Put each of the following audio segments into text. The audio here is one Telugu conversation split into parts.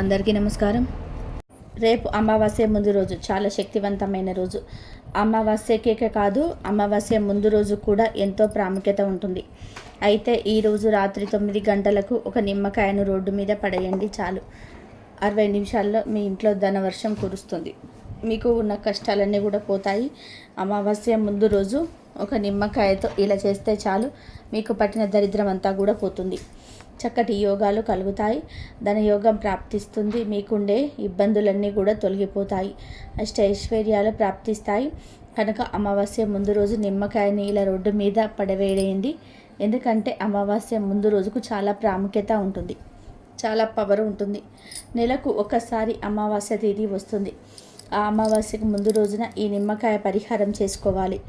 అందరికీ నమస్కారం. రేపు అమావాస్య ముందు రోజు చాలా శక్తివంతమైన రోజు. అమావాస్యకే కాదు అమావాస్య ముందు రోజు కూడా ఎంతో ప్రాముఖ్యత ఉంటుంది. అయితే ఈరోజు రాత్రి తొమ్మిది గంటలకు ఒక నిమ్మకాయను రోడ్డు మీద పడేయండి చాలు. అరవై నిమిషాల్లో మీ ఇంట్లో ధనవర్షం కురుస్తుంది. మీకు ఉన్న కష్టాలన్నీ కూడా పోతాయి. అమావాస్య ముందు రోజు ఒక నిమ్మకాయతో ఇలా చేస్తే చాలు. మీకు పట్టిన దరిద్రం అంతా కూడా పోతుంది. చక్కటి యోగాలు కలుగుతాయి. ధనయోగం ప్రాప్తిస్తుంది. మీకుండే ఇబ్బందులన్నీ కూడా తొలగిపోతాయి. అష్ట ఐశ్వర్యాలు ప్రాప్తిస్తాయి. కనుక అమావాస్య ముందు రోజు నిమ్మకాయని ఇలా రోడ్డు మీద పడవేయండి ఎందుకంటే అమావాస్య ముందు రోజుకు చాలా ప్రాముఖ్యత ఉంటుంది. చాలా పవర్ ఉంటుంది. నెలకు ఒకసారి అమావాస్య తేదీ వస్తుంది. ఆ అమావాస్యకు ముందు రోజున ఈ నిమ్మకాయ పరిహారం చేసుకోవాలి.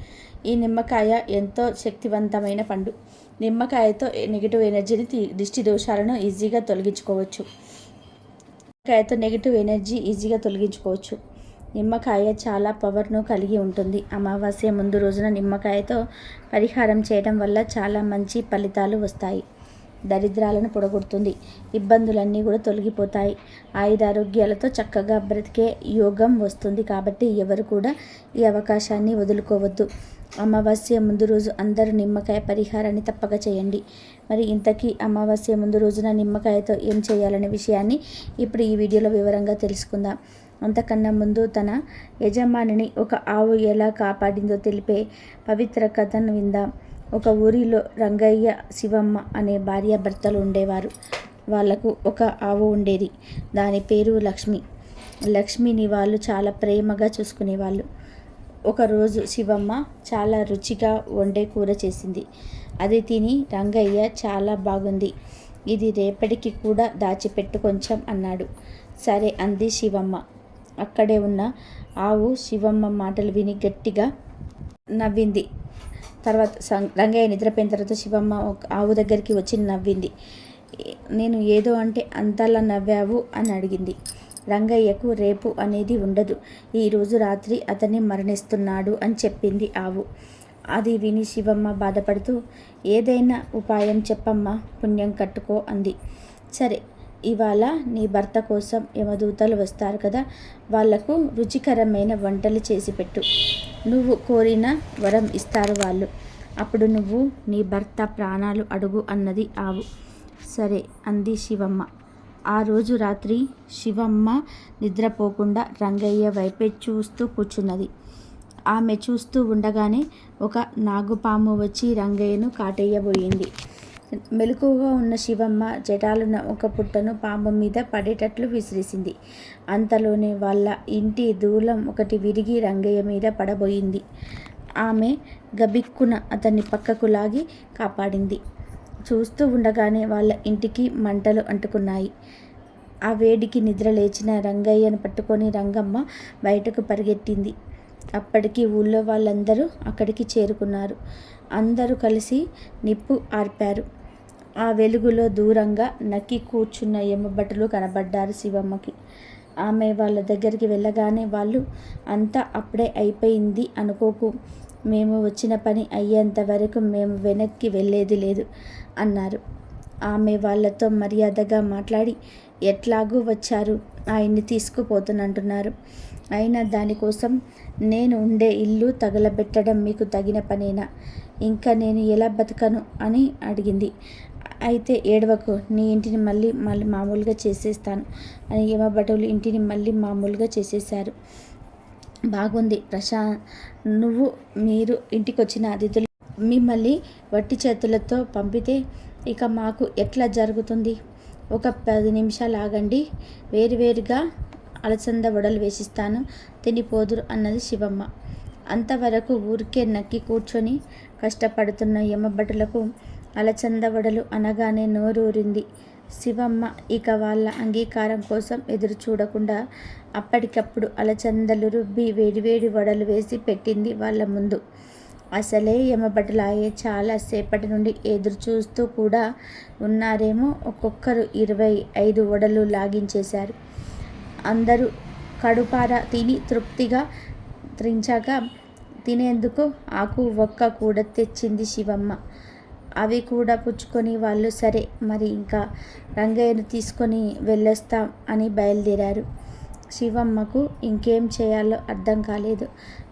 ఈ నిమ్మకాయ ఎంతో శక్తివంతమైన పండు. నిమ్మకాయతో నెగిటివ్ ఎనర్జీని దిష్టి దోషాలను ఈజీగా తొలగించుకోవచ్చు. నిమ్మకాయతో నెగిటివ్ ఎనర్జీ ఈజీగా తొలగించుకోవచ్చు. నిమ్మకాయ చాలా పవర్ను కలిగి ఉంటుంది. అమావాస్య ముందు రోజున నిమ్మకాయతో పరిహారం చేయడం వల్ల చాలా మంచి ఫలితాలు వస్తాయి. దరిద్రాలను పొడగొడుతుంది. ఇబ్బందులన్నీ కూడా తొలగిపోతాయి. ఆయురారోగ్యాలతో చక్కగా బ్రతికే యోగం వస్తుంది కాబట్టి ఎవరు కూడా ఈ అవకాశాన్ని వదులుకోవద్దు. అమావాస్య ముందు రోజు అందరూ నిమ్మకాయ పరిహారాన్ని తప్పక చేయండి. మరి ఇంతకీ అమావాస్య ముందు రోజున నిమ్మకాయతో ఏం చేయాలనే విషయాన్ని ఇప్పుడు ఈ వీడియోలో వివరంగా తెలుసుకుందాం. అంతకన్నా ముందు తన యజమానిని ఒక ఆవు ఎలా కాపాడిందో తెలిపే పవిత్ర కథను విందాం. ఒక ఊరిలో రంగయ్య శివమ్మ అనే భార్యాభర్తలు ఉండేవారు. వాళ్ళకు ఒక ఆవు ఉండేది. దాని పేరు లక్ష్మి. లక్ష్మిని వాళ్ళు చాలా ప్రేమగా చూసుకునేవాళ్ళు. ఒకరోజు శివమ్మ చాలా రుచిగా వండే కూర చేసింది. అది తిని రంగయ్య చాలా బాగుంది. ఇది రేపటికి కూడా దాచిపెట్టు కొంచెం అన్నాడు. సరే అంది శివమ్మ. అక్కడే ఉన్న ఆవు శివమ్మ మాటలు విని గట్టిగా నవ్వింది. తర్వాత రంగయ్య నిద్రపోయిన తర్వాత శివమ్మ ఒక ఆవు దగ్గరికి వచ్చి నవ్వింది. నేను ఏదో అంటే అంతలా నవ్వావు అని అడిగింది. రంగయ్యకు రేపు అనేది ఉండదు. ఈరోజు రాత్రి అతన్ని మరణిస్తున్నాడు అని చెప్పింది ఆవు. అది విని శివమ్మ బాధపడుతూ ఏదైనా ఉపాయం చెప్పమ్మా పుణ్యం కట్టుకో అంది. సరే ఇవాళ నీ భర్త కోసం యమదూతలు వస్తారు కదా వాళ్ళకు రుచికరమైన వంటలు చేసి పెట్టు. నువ్వు కోరిన వరం ఇస్తారు వాళ్ళు. అప్పుడు నువ్వు నీ భర్త ప్రాణాలు అడుగు అన్నది ఆవు. సరే అంది శివమ్మ. ఆ రోజు రాత్రి శివమ్మ నిద్రపోకుండా రంగయ్య వైపే చూస్తూ కూర్చున్నది. ఆమె చూస్తూ ఉండగానే ఒక నాగుపాము వచ్చి రంగయ్యను కాటేయబోయింది. మెలకువగా ఉన్న శివమ్మ జటాలున్న ఒక పుట్టను పాము మీద పడేటట్లు విసిరేసింది. అంతలోనే వాళ్ళ ఇంటి దూలం ఒకటి విరిగి రంగయ్య మీద పడబోయింది. ఆమె గబిక్కున అతన్ని పక్కకు లాగి కాపాడింది. చూస్తూ ఉండగానే వాళ్ళ ఇంటికి మంటలు అంటుకున్నాయి. ఆ వేడికి నిద్ర లేచిన రంగయ్యను పట్టుకొని రంగమ్మ బయటకు పరిగెట్టింది అప్పటికి ఊళ్ళో వాళ్ళందరూ అక్కడికి చేరుకున్నారు. అందరూ కలిసి నిప్పు ఆర్పారు. ఆ వెలుగులో దూరంగా నక్కి కూర్చున్న ఎమ్మబట్టలు కనబడ్డారు శివమ్మకి. ఆమె వాళ్ళ దగ్గరికి వెళ్ళగానే వాళ్ళు అంతా అప్పుడే అయిపోయింది అనుకోకు. మేము వచ్చిన పని అయ్యేంత వరకు మేము వెనక్కి వెళ్ళేది లేదు. అన్నారు. ఆమె వాళ్ళతో మర్యాదగా మాట్లాడి ఎట్లాగూ వచ్చారు ఆయన్ని తీసుకుపోతున్నంటున్నారు. అయినా దానికోసం నేను ఉండే ఇల్లు తగలబెట్టడం మీకు తగిన పనేనా? ఇంకా నేను ఎలా బతకను? అని అడిగింది. అయితే ఏడవకు నీ ఇంటిని మళ్ళీ మళ్ళీ మామూలుగా చేసేస్తాను అని యమభటులు ఇంటిని మళ్ళీ మామూలుగా చేసేశారు. బాగుంది ప్రశా నువ్వు మీరు ఇంటికి వచ్చిన అతిథులు మిమ్మల్ని వట్టి చేతులతో పంపితే ఇక మాకు ఎట్లా జరుగుతుంది? ఒక పది నిమిషాలు ఆగండి. వేరువేరుగా అలసంద వడలు వేసిస్తాను. తినిపోదురు అన్నది శివమ్మ. అంతవరకు ఊరికే నక్కి కూర్చొని కష్టపడుతున్న యమభటులకు అలచంద వడలు అనగానే నోరూరింది. శివమ్మ ఇక వాళ్ళ అంగీకారం కోసం ఎదురు చూడకుండా అప్పటికప్పుడు అలచందలు రుబ్బి వేడివేడి వడలు వేసి పెట్టింది వాళ్ళ ముందు. అసలే యమభటులాయే చాలా సేపటి నుండి ఎదురు చూస్తూ కూడా ఉన్నారేమో ఒక్కొక్కరు. ఇరవై ఐదు వడలు లాగించేశారు. అందరూ కడుపార తిని తృప్తిగా త్రించాక తినేందుకు ఆకు ఒక్క కూడా తెచ్చింది శివమ్మ. అవి కూడా పుచ్చుకొని వాళ్ళు సరే మరి ఇంకా రంగయ్యను తీసుకొని వెళ్ళొస్తాం అని బయలుదేరారు. శివమ్మకు ఇంకేం చేయాలో అర్థం కాలేదు.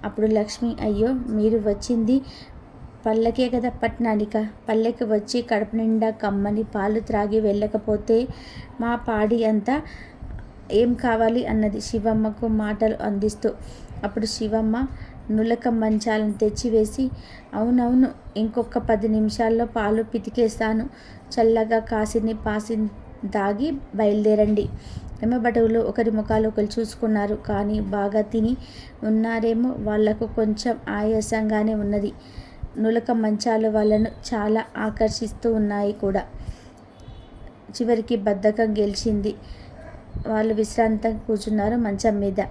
అప్పుడు లక్ష్మి అయ్యో మీరు వచ్చింది పల్లకే కదా పట్నానిక. పల్లెకి వచ్చి కడుపు నిండా కమ్మని పాలు త్రాగి వెళ్ళకపోతే మా పాడి అంతా ఏం కావాలి అన్నది శివమ్మకు మాటలు అందిస్తూ. అప్పుడు శివమ్మ నులక మంచాలను తెచ్చివేసి అవునవును ఇంకొక పది నిమిషాల్లో పాలు పితికేస్తాను. చల్లగా కాసిని పాసి దాగి బయలుదేరండి. ఎమ్మబటవులు ఒకరి ముఖాలు ఒకరు చూసుకున్నారు. కానీ బాగా తిని ఉన్నారేమో వాళ్ళకు కొంచెం ఆయాసంగానే ఉన్నది. నులక మంచాలు వాళ్ళను చాలా ఆకర్షిస్తూ ఉన్నాయి కూడా. చివరికి బద్ధకం గెలిచింది. వాళ్ళు విశ్రాంతంగా కూర్చున్నారు మంచం మీద.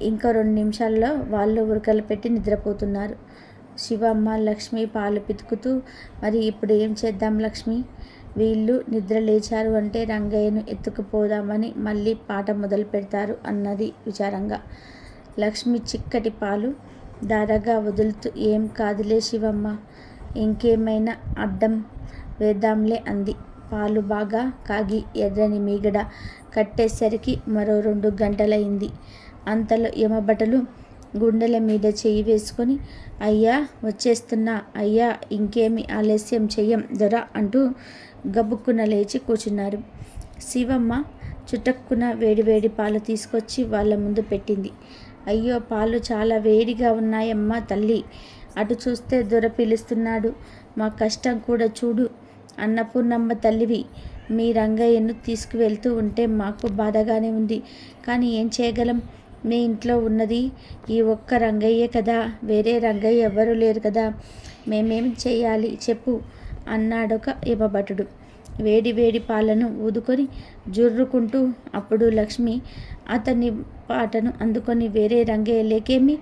ఇంకా రెండు నిమిషాల్లో వాళ్ళు ఉరకలు పెట్టి నిద్రపోతున్నారు. శివమ్మ లక్ష్మి పాలు పితుకుతూ మరి ఇప్పుడు ఏం చేద్దాం లక్ష్మి? వీళ్ళు నిద్ర లేచారు అంటే రంగయ్యను ఎత్తుకుపోదామని మళ్ళీ పాట మొదలు పెడతారు అన్నది విచారంగా. లక్ష్మి చిక్కటి పాలు దారగా వదులుతూ ఏం కాదులే శివమ్మ ఇంకేమైనా అడ్డం వేద్దాంలే అంది. పాలు బాగా కాగి ఎర్రని మీగడ కట్టేసరికి మరో రెండు గంటలైంది. అంతలో యమబటలు గుండెల మీద చేయి వేసుకొని అయ్యా వచ్చేస్తున్నా అయ్యా ఇంకేమి ఆలస్యం చెయ్యం దొర అంటూ గబుక్కున లేచి కూర్చున్నారు శివమ్మ చుట్టక్కున వేడివేడి పాలు తీసుకొచ్చి వాళ్ళ ముందు పెట్టింది. అయ్యో పాలు చాలా వేడిగా ఉన్నాయమ్మా తల్లి. అటు చూస్తే దొర పిలుస్తున్నాడు. మా కష్టం కూడా చూడు అన్నపూర్ణమ్మ తల్లివి. మీ రంగయ్యను తీసుకువెళ్తూ ఉంటే మాకు బాధగానే ఉంది. కానీ ఏం చేయగలం? మీ ఇంట్లో ఉన్నది ఈ ఒక్క రంగయ్యే కదా. వేరే రంగయ్య ఎవ్వరూ లేరు కదా. మేమేం చేయాలి? చెప్పు. అన్నాడొక యమభటుడు వేడి వేడి పాలను ఊదుకొని జుర్రుకుంటూ అప్పుడు లక్ష్మి అతని పాటను అందుకొని వేరే రంగయ్య లేకేమి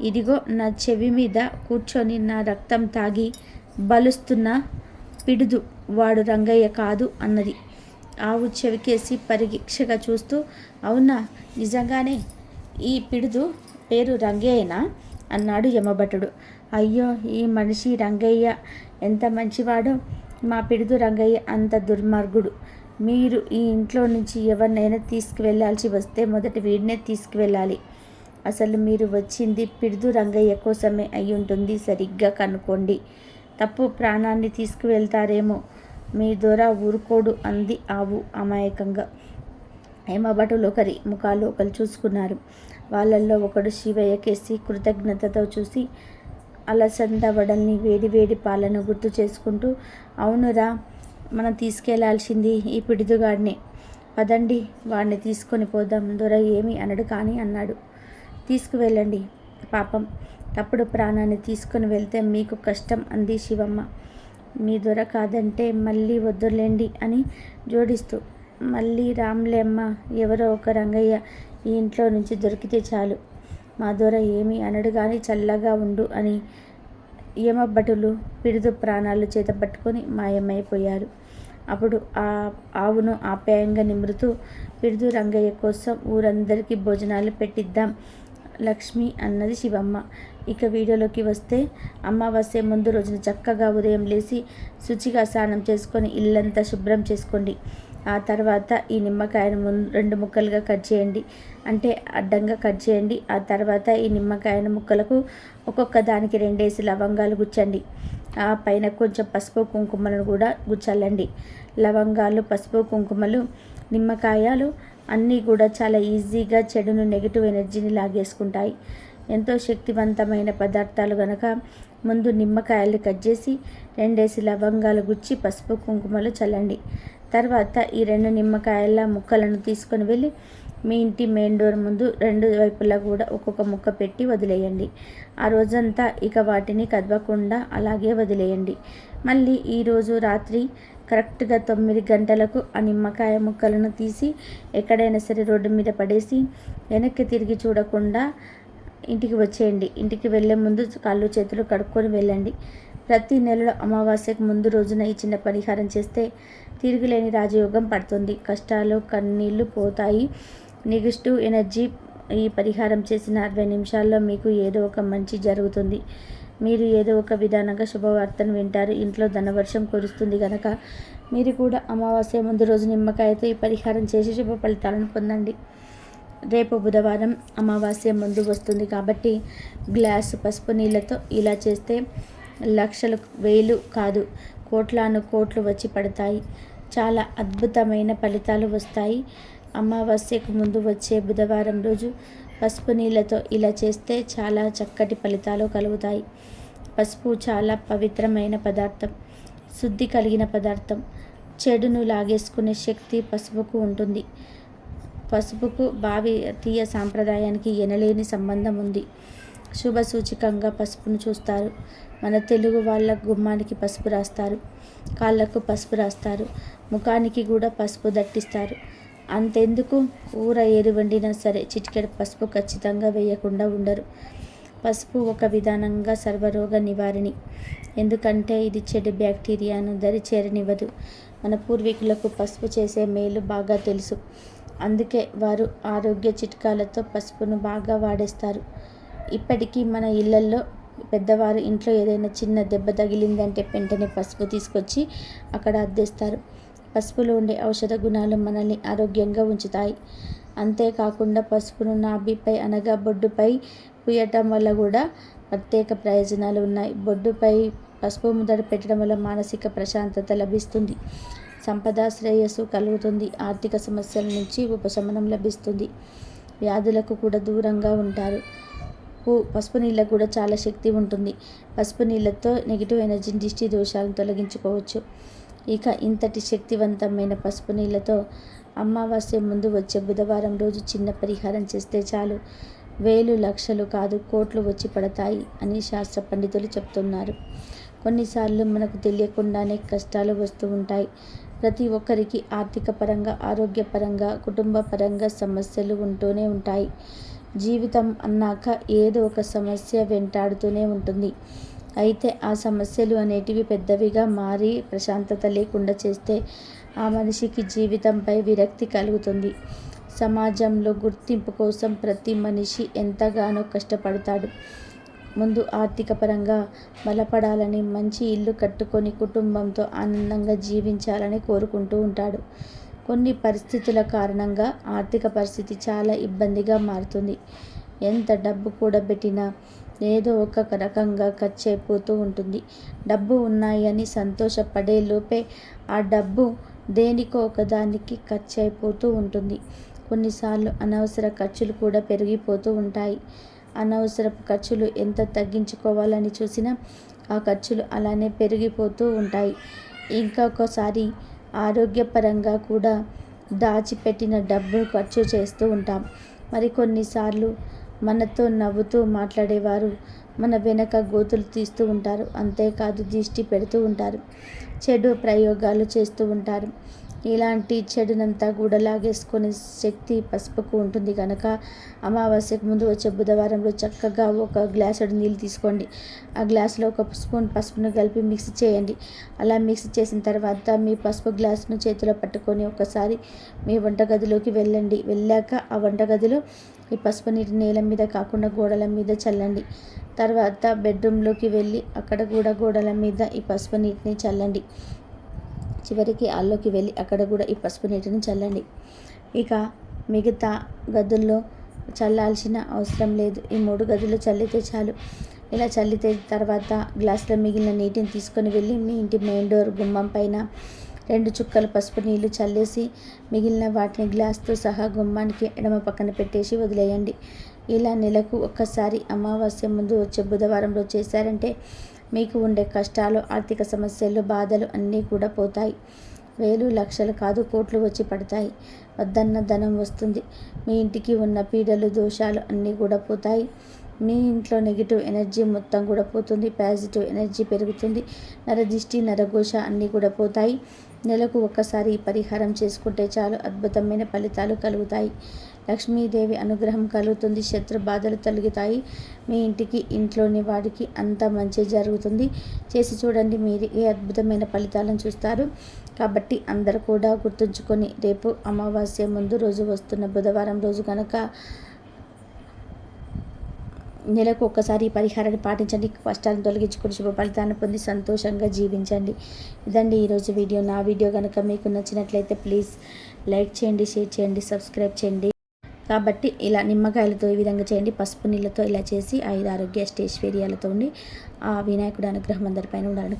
ఇదిగో నా చెవి మీద కూర్చొని నా రక్తం తాగి బలుస్తున్న పిడుదు వాడు రంగయ్య కాదు అన్నది. ఆవు చెవికేసి పరీక్షగా చూస్తూ అవునా నిజంగానే ఈ పిడుదు పేరు రంగయ్యనా? అన్నాడు యమభటుడు. అయ్యో ఈ మనిషి రంగయ్య ఎంత మంచివాడో? మా పిడుదు రంగయ్య అంత దుర్మార్గుడు. మీరు ఈ ఇంట్లో నుంచి ఎవరినైనా తీసుకువెళ్ళాల్సి వస్తే మొదటి వీడినే తీసుకువెళ్ళాలి. అసలు మీరు వచ్చింది పిడుదు రంగయ్య కోసమే అయి ఉంటుంది సరిగ్గా కనుక్కోండి. తప్పు ప్రాణాన్ని తీసుకువెళ్తారేమో. మీ దొర ఊరుకోడు అంది ఆవు అమాయకంగా. హేమభటులు ఒకరి ముఖాలు ఒకరు చూసుకున్నారు. వాళ్ళల్లో ఒకడు శివయ్యకేసి కృతజ్ఞతతో చూసి అలసంద వడల్ని వేడి వేడి పాలను గుర్తు చేసుకుంటూ అవునురా మనం తీసుకెళ్ళాల్సింది ఈ పిడుదుగాడిని పదండి వాడిని తీసుకొని పోదాం దొర ఏమి అనడు కానీ అన్నాడు. తీసుకువెళ్ళండి పాపం. తప్పుడు ప్రాణాన్ని తీసుకొని వెళ్తే మీకు కష్టం అంది శివమ్మ. మీ దొర కాదంటే మళ్ళీ వద్దులేండి అని జోడిస్తూ మళ్ళీ రామ్లేమ్మ ఎవరో ఒక రంగయ్య ఈ ఇంట్లో నుంచి దొరికితే చాలు. మా దొర ఏమి అనడు కానీ చల్లగా ఉండు అని యమభటులు పిడుదు ప్రాణాలు చేత పట్టుకొని మాయమైపోయారు. అప్పుడు ఆ ఆవును ఆప్యాయంగా నిమృతూ పిడుదు రంగయ్య కోసం ఊరందరికీ భోజనాలు పెట్టిద్దాం లక్ష్మి అన్నది శివమ్మ. ఇక వీడియోలోకి వస్తే అమావాస్య ముందు రోజున చక్కగా ఉదయం లేచి శుచిగా స్నానం చేసుకొని ఇల్లంతా శుభ్రం చేసుకోండి. ఆ తర్వాత ఈ నిమ్మకాయను ముందు రెండు ముక్కలుగా కట్ చేయండి. అంటే అడ్డంగా కట్ చేయండి. ఆ తర్వాత ఈ నిమ్మకాయను ముక్కలకు ఒక్కొక్క దానికి రెండేసి లవంగాలు గుచ్చండి. ఆ పైన కొంచెం పసుపు కుంకుమలను కూడా గుచ్చాలండి లవంగాలు పసుపు కుంకుమలు నిమ్మకాయలు అన్నీ కూడా చాలా ఈజీగా చెడును నెగిటివ్ ఎనర్జీని లాగేసుకుంటాయి. ఎంతో శక్తివంతమైన పదార్థాలు గనక ముందు నిమ్మకాయలు కట్ చేసి రెండేసి లవంగాలు గుచ్చి పసుపు కుంకుమలు చల్లండి. తర్వాత ఈ రెండు నిమ్మకాయల ముక్కలను తీసుకొని వెళ్ళి మీ ఇంటి మెయిన్ డోర్ ముందు రెండు వైపులా కూడా ఒక్కొక్క ముక్క పెట్టి వదిలేయండి. ఆ రోజంతా ఇక వాటిని కదవకుండా అలాగే వదిలేయండి. మళ్ళీ ఈరోజు రాత్రి కరెక్ట్గా తొమ్మిది గంటలకు ఆ నిమ్మకాయ ముక్కలను తీసి ఎక్కడైనా సరే రోడ్డు మీద పడేసి వెనక్కి తిరిగి చూడకుండా ఇంటికి వచ్చేయండి. ఇంటికి వెళ్ళే ముందు కాళ్ళు చేతులు కడుక్కొని వెళ్ళండి. ప్రతి నెలలో అమావాస్యకు ముందు రోజున ఈ చిన్న పరిహారం చేస్తే తిరుగులేని రాజయోగం పడుతుంది. కష్టాలు కన్నీళ్ళు పోతాయి. నెగిటివ్ ఎనర్జీ ఈ పరిహారం చేసిన అరవై నిమిషాల్లో మీకు ఏదో ఒక మంచి జరుగుతుంది. మీరు ఏదో ఒక విధానంగా శుభవార్తను వింటారు. ఇంట్లో ధనవర్షం కురుస్తుంది కనుక మీరు కూడా అమావాస్య ముందు రోజు నిమ్మకాయతో ఈ పరిహారం చేసి శుభ ఫలితాలను పొందండి. రేపు బుధవారం అమావాస్య ముందు వస్తుంది కాబట్టి గ్లాసు పసుపు నీళ్ళతో ఇలా చేస్తే లక్షలు వేలు కాదు కోట్లాను కోట్లు వచ్చి పడతాయి. చాలా అద్భుతమైన ఫలితాలు వస్తాయి. అమావాస్యకు ముందు వచ్చే బుధవారం రోజు పసుపు నీళ్ళతో ఇలా చేస్తే చాలా చక్కటి ఫలితాలు కలుగుతాయి. పసుపు చాలా పవిత్రమైన పదార్థం శుద్ధి కలిగిన పదార్థం. చెడును లాగేసుకునే శక్తి పసుపుకు ఉంటుంది. పసుపుకు భారతీయ సాంప్రదాయానికి ఎనలేని సంబంధం ఉంది. శుభ సూచికంగా పసుపును చూస్తారు. మన తెలుగు వాళ్ళ గుమ్మానికి పసుపు రాస్తారు. కాళ్ళకు పసుపు రాస్తారు. ముఖానికి కూడా పసుపు దట్టిస్తారు. అంతెందుకు? కూర ఏది వండినా సరే చిటికెడు పసుపు ఖచ్చితంగా వేయకుండా ఉండరు. పసుపు ఒక విధానంగా సర్వరోగ నివారిణి. ఎందుకంటే ఇది చెడు బ్యాక్టీరియాను దరి చేరనివ్వదు మన పూర్వీకులకు పసుపు చేసే మేలు బాగా తెలుసు. అందుకే వారు ఆరోగ్య చిట్కాలతో పసుపును బాగా వాడేస్తారు. ఇప్పటికీ మన ఇళ్ళల్లో పెద్దవారు ఇంట్లో ఏదైనా చిన్న దెబ్బ తగిలిందంటే వెంటనే పసుపు తీసుకొచ్చి అక్కడ అద్దేస్తారు. పసుపులో ఉండే ఔషధ గుణాలు మనల్ని ఆరోగ్యంగా ఉంచుతాయి. అంతేకాకుండా పసుపును నాభిపై అనగా బొడ్డుపై పూయటం వల్ల కూడా ప్రత్యేక ప్రయోజనాలు ఉన్నాయి. బొడ్డుపై పసుపు ముద్దడు పెట్టడం వల్ల మానసిక ప్రశాంతత లభిస్తుంది. సంపద శ్రేయస్సు కలుగుతుంది. ఆర్థిక సమస్యల నుంచి ఉపశమనం లభిస్తుంది. వ్యాధులకు కూడా దూరంగా ఉంటారు. పసుపు నీళ్ళకు కూడా చాలా శక్తి ఉంటుంది. పసుపు నీళ్ళతో నెగిటివ్ ఎనర్జీని దిష్టి దోషాలను తొలగించుకోవచ్చు. ఇక ఇంతటి శక్తివంతమైన పసుపు నీళ్ళతో అమావాస్య ముందు వచ్చే బుధవారం రోజు చిన్న పరిహారం చేస్తే చాలు. వేలు లక్షలు కాదు కోట్లు వచ్చి పడతాయి అని శాస్త్ర పండితులు చెప్తున్నారు. కొన్నిసార్లు మనకు తెలియకుండానే కష్టాలు వస్తూ ఉంటాయి. ప్రతి ఒక్కరికి ఆర్థిక పరంగా ఆరోగ్యపరంగా కుటుంబ పరంగా సమస్యలు ఉంటూనే ఉంటాయి. జీవితం అన్నాక ఏదో ఒక సమస్య వెంటాడుతూనే ఉంటుంది. అయితే ఆ సమస్యలు అనేటివి పెద్దవిగా మారి ప్రశాంతత లేకుండా చేస్తే ఆ మనిషికి జీవితంపై విరక్తి కలుగుతుంది. సమాజంలో గుర్తింపు కోసం ప్రతి మనిషి ఎంతగానో కష్టపడతాడు. ముందు ఆర్థిక పరంగా బలపడాలని మంచి ఇల్లు కట్టుకొని కుటుంబంతో ఆనందంగా జీవించాలని కోరుకుంటూ ఉంటాడు. కొన్ని పరిస్థితుల కారణంగా ఆర్థిక పరిస్థితి చాలా ఇబ్బందిగా మారుతుంది. ఎంత డబ్బు కూడబెట్టినా ఏదో ఒక రకంగా ఖర్చు అయిపోతూ ఉంటుంది. డబ్బు ఉన్నాయని సంతోషపడే లోపే ఆ డబ్బు దేనికో ఒకదానికి ఖర్చు అయిపోతూ ఉంటుంది. కొన్నిసార్లు అనవసర ఖర్చులు కూడా పెరిగిపోతూ ఉంటాయి. అనవసరపు ఖర్చులు ఎంత తగ్గించుకోవాలని చూసినా ఆ ఖర్చులు అలానే పెరిగిపోతూ ఉంటాయి. ఇంకొకసారి ఆరోగ్యపరంగా కూడా దాచిపెట్టిన డబ్బు ఖర్చు చేస్తూ ఉంటాం. మరికొన్నిసార్లు మనతో నవ్వుతూ మాట్లాడేవారు మన వెనక గోతులు తీస్తూ ఉంటారు. అంతేకాదు దిష్టి పెడుతూ ఉంటారు. చెడు ప్రయోగాలు చేస్తూ ఉంటారు. ఇలాంటి చెడునంతా కూడా లాగేసుకునే శక్తి పసుపుకు ఉంటుంది కనుక అమావాస్యకు ముందు వచ్చే బుధవారంలో చక్కగా ఒక గ్లాసుడు నీళ్ళు తీసుకోండి. ఆ గ్లాసులో ఒక స్పూన్ పసుపును కలిపి మిక్స్ చేయండి. అలా మిక్స్ చేసిన తర్వాత మీ పసుపు గ్లాసును చేతిలో పట్టుకొని ఒకసారి మీ వంటగదిలోకి వెళ్ళండి. వెళ్ళాక ఆ వంటగదిలో ఈ పసుపు నీటి నేల మీద కాకుండా గోడల మీద చల్లండి. తర్వాత బెడ్రూమ్లోకి వెళ్ళి అక్కడ కూడా గోడల మీద ఈ పసుపు నీటిని చల్లండి. చివరికి ఆల్లోకి వెళ్ళి అక్కడ కూడా ఈ పసుపు నీటిని చల్లండి. ఇక మిగతా గదుల్లో చల్లాల్సిన అవసరం లేదు. ఈ మూడు గదులు చల్లితే చాలు. ఇలా చల్లితే తర్వాత గ్లాసులో మిగిలిన నీటిని తీసుకొని వెళ్ళి మీ ఇంటి మెయిన్ డోర్ గుమ్మం పైన రెండు చుక్కల పసుపు నీళ్ళు చల్లేసి మిగిలిన వాటిని గ్లాస్తో సహా గుమ్మానికి ఎడమ పక్కన పెట్టేసి వదిలేయండి. ఇలా నెలకు ఒక్కసారి అమావాస్య ముందు వచ్చే బుధవారంలో చేశారంటే మీకు ఉండే కష్టాలు ఆర్థిక సమస్యలు బాధలు అన్నీ కూడా పోతాయి. వేలు లక్షలు కాదు కోట్లు వచ్చి పడతాయి. వద్దన్న ధనం వస్తుంది. మీ ఇంటికి ఉన్న పీడలు దోషాలు అన్నీ కూడా పోతాయి. మీ ఇంట్లో నెగిటివ్ ఎనర్జీ మొత్తం కూడా పోతుంది. పాజిటివ్ ఎనర్జీ పెరుగుతుంది. నరదిష్టి నరఘోష అన్నీ కూడా పోతాయి. నెలకు ఒక్కసారి పరిహారం చేసుకుంటే చాలు. అద్భుతమైన ఫలితాలు కలుగుతాయి. లక్ష్మీదేవి అనుగ్రహం కలుగుతుంది. శత్రు బాధలు తొలగుతాయి. మీ ఇంటికి ఇంట్లోని వాడికి అంత మంచి జరుగుతుంది. చేసి చూడండి మీరు ఏ అద్భుతమైన ఫలితాలను చూస్తారు. కాబట్టి అందరూ కూడా గుర్తుంచుకొని రేపు అమావాస్య ముందు రోజు వస్తున్న బుధవారం రోజు కనుక నెలకు ఒక్కసారి ఈ పరిహారాన్ని పాటించండి. కష్టాలను తొలగించుకుని శుభ ఫలితాన్ని పొంది సంతోషంగా జీవించండి. ఇదండి ఈరోజు వీడియో. నా వీడియో కనుక మీకు నచ్చినట్లయితే ప్లీజ్ లైక్ చేయండి షేర్ చేయండి సబ్స్క్రైబ్ చేయండి. కాబట్టి ఇలా నిమ్మకాయలతో ఈ విధంగా చేయండి. పసుపు నీళ్ళతో ఇలా చేసి ఐదు ఆరోగ్య అష్టైశ్వర్యాలతో ఉండి ఆ వినాయకుడు అనుగ్రహం అందరిపైన ఉండాలని